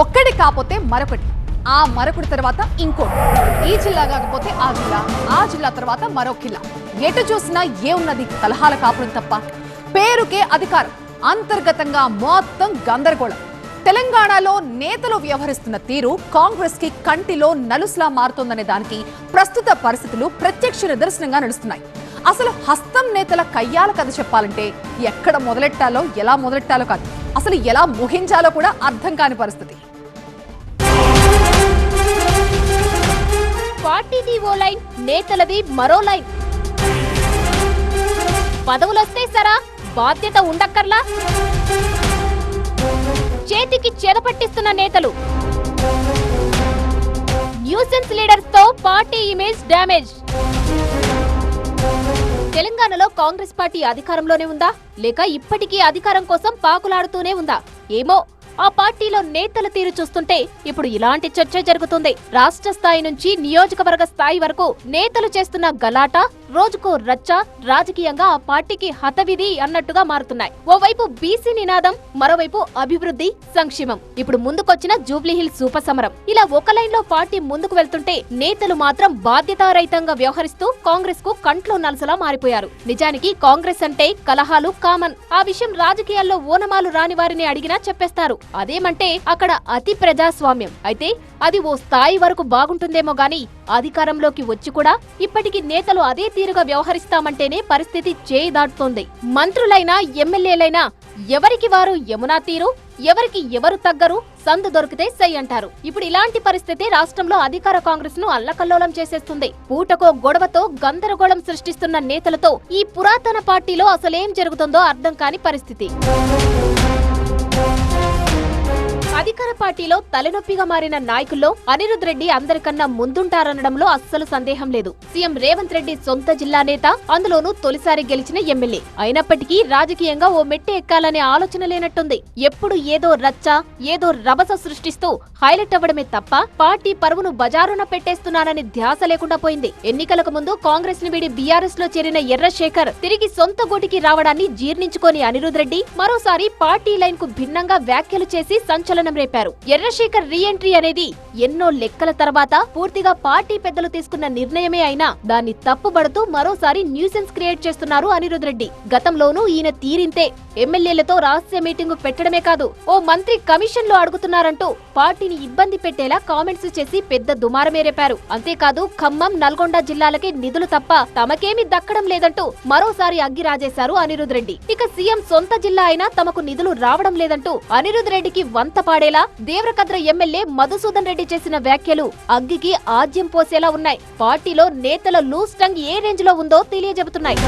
ఒక్కటి కాకపోతే మరొకటి. ఆ మరొకటి తర్వాత ఇంకోటి. ఈ జిల్లా కాకపోతే ఆ జిల్లా ఆ జిల్లా తర్వాత మరో కిల్లా. ఎటు చూసినా ఏ ఉన్నది కలహాల కాపురం తప్ప. పేరుకే అధికారం అంతర్గతంగా మొత్తం గందరగోళం. తెలంగాణలో నేతలు వ్యవహరిస్తున్న తీరు కాంగ్రెస్కి కంటిలో నలుసులా మారుతోందనే దానికి ప్రస్తుత పరిస్థితులు ప్రత్యక్ష నిదర్శనంగా నడుస్తున్నాయి అసలు హస్తం నేతల కయ్యాల కథ చెప్పాలంటే ఎక్కడ మొదలెట్టాలో ఎలా మొదలెట్టాలో కాదు. అసలు ఎలా ముగించాలో కూడా అర్థం కాని పరిస్థితి. పార్టీది ఓ లైన్ నేతలవి మరో లైన్. పదవులొస్తే సరా బాధ్యత ఉండక్కర్లా? చేతికి చెదపట్టిస్తున్న నేతలు. న్యూసెన్స్ లీడర్స్తో పార్టీ ఇమేజ్ డ్యామేజ్. తెలంగాణలో కాంగ్రెస్ పార్టీ అధికారంలోనే ఉందా? లేక ఇప్పటికీ అధికారం కోసం పాకులాడుతూనే ఉందా? ఏమో ఆ పార్టీలో నేతల తీరు చూస్తుంటే ఇప్పుడు ఇలాంటి చర్చ జరుగుతుంది. రాష్ట్ర స్థాయి నుంచి నియోజకవర్గ స్థాయి వరకు నేతలు చేస్తున్న గలాట రోజుకో రచ్చ రాజకీయంగా ఆ పార్టీకి హతవిధి అన్నట్టుగా మారుతున్నాయి. ఓవైపు బీసీ నినాదం మరోవైపు అభివృద్ధి సంక్షేమం. ఇప్పుడు ముందుకొచ్చిన జూబ్లీహిల్ సూపర్ సమరం ఇలా ఒక లైన్లో పార్టీ ముందుకు వెళ్తుంటే నేతలు మాత్రం బాధ్యతారహితంగా వ్యవహరిస్తూ కాంగ్రెస్కు కంట్లో నలసలా మారిపోయారు. నిజానికి కాంగ్రెస్ అంటే కలహాలు కామన్. ఆ విషయం రాజకీయాల్లో ఓనమాలు రాని వారిని అడిగినా చెప్పేస్తారు. అదేమంటే అక్కడ అతి ప్రజాస్వామ్యం. అయితే అది ఓ స్థాయి వరకు బాగుంటుందేమో గాని అధికారంలోకి వచ్చి కూడా ఇప్పటికి నేతలు అదే తీరుగా వ్యవహరిస్తామంటేనే పరిస్థితి చేయి దాటుతోంది మంత్రులైనా ఎమ్మెల్యేలైనా ఎవరికి వారు యమునా తీరు ఎవరికి ఎవరు తగ్గరు సందు దొరికితే సై అంటారు. ఇప్పుడు ఇలాంటి పరిస్థితి రాష్ట్రంలో అధికార కాంగ్రెస్ను అల్లకల్లోలం చేసేస్తుంది. పూటకో గొడవతో గందరగోళం సృష్టిస్తున్న నేతలతో ఈ పురాతన పార్టీలో అసలేం జరుగుతుందో అర్థం కాని పరిస్థితి. అధికార పార్టీలో తలనొప్పిగా మారిన నాయకుల్లో అనిరుద్ రెడ్డి అందరికన్నా ముందుంటారనడంలో అస్సలు సందేహం లేదు. సీఎం రేవంత్ రెడ్డి సొంత జిల్లా నేత అందులోనూ తొలిసారి గెలిచిన ఎమ్మెల్యే. అయినప్పటికీ రాజకీయంగా ఓ మెట్టు ఎక్కాలనే ఆలోచన లేనట్టుంది. ఎప్పుడు ఏదో రచ్చ ఏదో రభస సృష్టిస్తూ హైలైట్ అవ్వడమే తప్ప పార్టీ పరువును బజారున పెట్టేస్తున్నానని ధ్యాస లేకుండా పోయింది. ఎన్నికలకు ముందు కాంగ్రెస్ని వీడి బీఆర్ఎస్లో చేరిన ఎర్రశేఖర్ తిరిగి సొంత గూటికి రావడాన్ని జీర్ణించుకొని అనిరుద్ రెడ్డి మరోసారి పార్టీ లైన్కు భిన్నంగా వ్యాఖ్యలు చేసి సంచలనం రేపారు. ఎర్రశేఖర్ రీ ఎంట్రీ అనేది ఎన్నో లెక్కల తర్వాత పూర్తిగా పార్టీ పెద్దలు తీసుకున్న నిర్ణయమే అయినా దాన్ని తప్పుబడుతూ మరోసారి న్యూసెన్స్ క్రియేట్ చేస్తున్నారు అనిరుద్ రెడ్డి. గతంలోనూ ఈయన తీరింతే ఎమ్మెల్యేలతో రహస్య మీటింగు పెట్టడమే కాదు ఓ మంత్రి కమిషన్లో అడుగుతున్నారంటూ పార్టీని ఇబ్బంది పెట్టేలా కామెంట్స్ చేసి పెద్ద దుమారమే రేపారు. అంతేకాదు ఖమ్మం నల్గొండ జిల్లాలకి నిధులు తప్ప తమకేమీ దక్కడం లేదంటూ మరోసారి అగ్గి రాజేశారు అనిరుద్ రెడ్డి. ఇక సీఎం సొంత జిల్లా అయినా తమకు నిధులు రావడం లేదంటూ అనిరుద్ రెడ్డికి వంత మాట్లాడేలా దేవరకద్ర ఎమ్మెల్యే మధుసూదన్ రెడ్డి చేసిన వ్యాఖ్యలు అగ్గికి ఆజ్యం పోసేలా ఉన్నాయి. పార్టీలో నేతల లూస్ టంగ్ ఏ రేంజ్లో ఉందో తెలియజెబుతున్నాయి.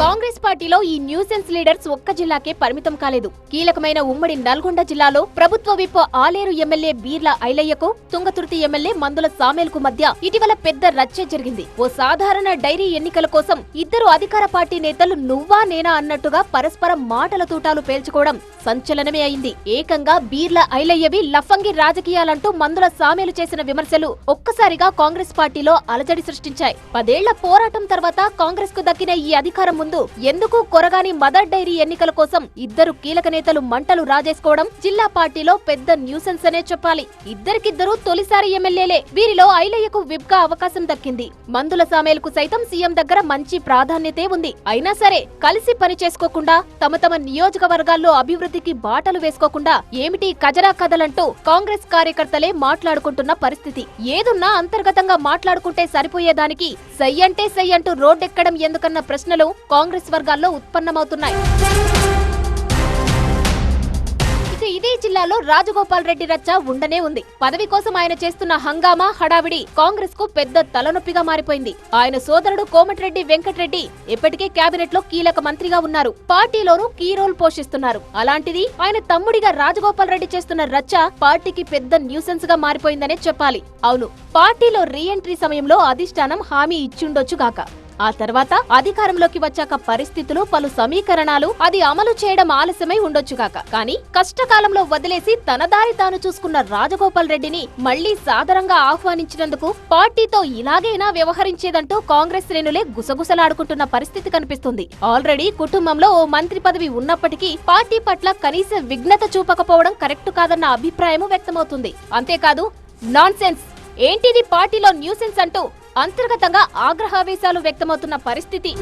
కాంగ్రెస్ పార్టీలో ఈ న్యూసెన్స్ లీడర్స్ ఒక్క జిల్లాకే పరిమితం కాలేదు. కీలకమైన ఉమ్మడి నల్గొండ జిల్లాలో ప్రభుత్వ విప్ ఆలేరు ఎమ్మెల్యే బీర్ల ఐలయ్యకు తుంగతుర్తి ఎమ్మెల్యే మందుల సామేల్కు మధ్య ఇటీవల పెద్ద రచ్చ జరిగింది. ఓ సాధారణ డైరీ ఎన్నికల కోసం ఇద్దరు అధికార పార్టీ నేతలు నువ్వా నేనా అన్నట్టుగా పరస్పరం మాటల తూటాలు పేల్చుకోవడం సంచలనమే అయింది. ఏకంగా బీర్ల ఐలయ్యవి లఫంగి రాజకీయాలంటూ మందుల సామేలు చేసిన విమర్శలు ఒక్కసారిగా కాంగ్రెస్ పార్టీలో అలజడి సృష్టించాయి. పదేళ్ళ పోరాటం తర్వాత కాంగ్రెస్కు దక్కిన ఈ అధికారం ముందు ఎందుకు కొరగాని మదర్ డైరీ ఎన్నికల కోసం ఇద్దరు కీలక నేతలు మంటలు రాజేసుకోవడం జిల్లా పార్టీలో పెద్ద న్యూసెన్స్ అనే చెప్పాలి. ఇద్దరికిద్దరూ తొలిసారి ఎమ్మెల్యేలే. వీరిలో ఐలయ్యకు విబ్గా అవకాశం దక్కింది. మందుల సామేలకు సైతం సీఎం దగ్గర మంచి ప్రాధాన్యతే ఉంది. అయినా సరే కలిసి పని చేసుకోకుండా తమ తమ నియోజకవర్గాల్లో అభివృద్ధికి బాటలు వేసుకోకుండా ఏమిటి కజరా కథలంటూ కాంగ్రెస్ కార్యకర్తలే మాట్లాడుకుంటున్న పరిస్థితి. ఏదున్నా అంతర్గతంగా మాట్లాడుకుంటే సరిపోయేదానికి సై అంటే సై అంటూ రోడ్డెక్కడం ఎందుకన్న ప్రశ్నలు కాంగ్రెస్ వర్గాల్లో ఉత్పన్నమవుతున్నాయి. ఇక ఇదే జిల్లాలో రాజగోపాల్ రెడ్డి రచ్చ ఉండనే ఉంది. పదవి కోసం ఆయన చేస్తున్న హంగామా హడావిడి కాంగ్రెస్కు పెద్ద తలనొప్పిగా మారిపోయింది. ఆయన సోదరుడు కోమటిరెడ్డి వెంకటరెడ్డి ఇప్పటికే కేబినెట్లో కీలక మంత్రిగా ఉన్నారు. పార్టీలోనూ కీ రోల్ పోషిస్తున్నారు. అలాంటిది ఆయన తమ్ముడిగా రాజగోపాల్ రెడ్డి చేస్తున్న రచ్చ పార్టీకి పెద్ద న్యూసెన్స్గా మారిపోయిందనే చెప్పాలి. అవును పార్టీలో రీ ఎంట్రీ సమయంలో అధిష్టానం హామీ ఇచ్చుండొచ్చుగాక ఆ తర్వాత అధికారంలోకి వచ్చాక పరిస్థితులు పలు సమీకరణాలు అది అమలు చేయడం ఆలస్యమై ఉండొచ్చు కాక. కానీ కష్టకాలంలో వదిలేసి తన దారి తాను చూసుకున్న రాజగోపాల్ రెడ్డిని మళ్ళీ సాదరంగా ఆహ్వానించినందుకు పార్టీతో ఇలాగైనా వ్యవహరించేదంటూ కాంగ్రెస్ శ్రేణులే గుసగుసలాడుకుంటున్న పరిస్థితి కనిపిస్తుంది. ఆల్రెడీ కుటుంబంలో ఓ మంత్రి పదవి ఉన్నప్పటికీ పార్టీ పట్ల కనీస విఘ్నత చూపకపోవడం కరెక్ట్ కాదన్న అభిప్రాయము వ్యక్తమవుతుంది. అంతేకాదు నాన్సెన్స్. ఏంటిది పార్టీలో న్యూసెన్స్ అంటూ అంతర్గతంగా ఆగ్రహావేశాలు వ్యక్తమవుతున్న పరిస్థితి.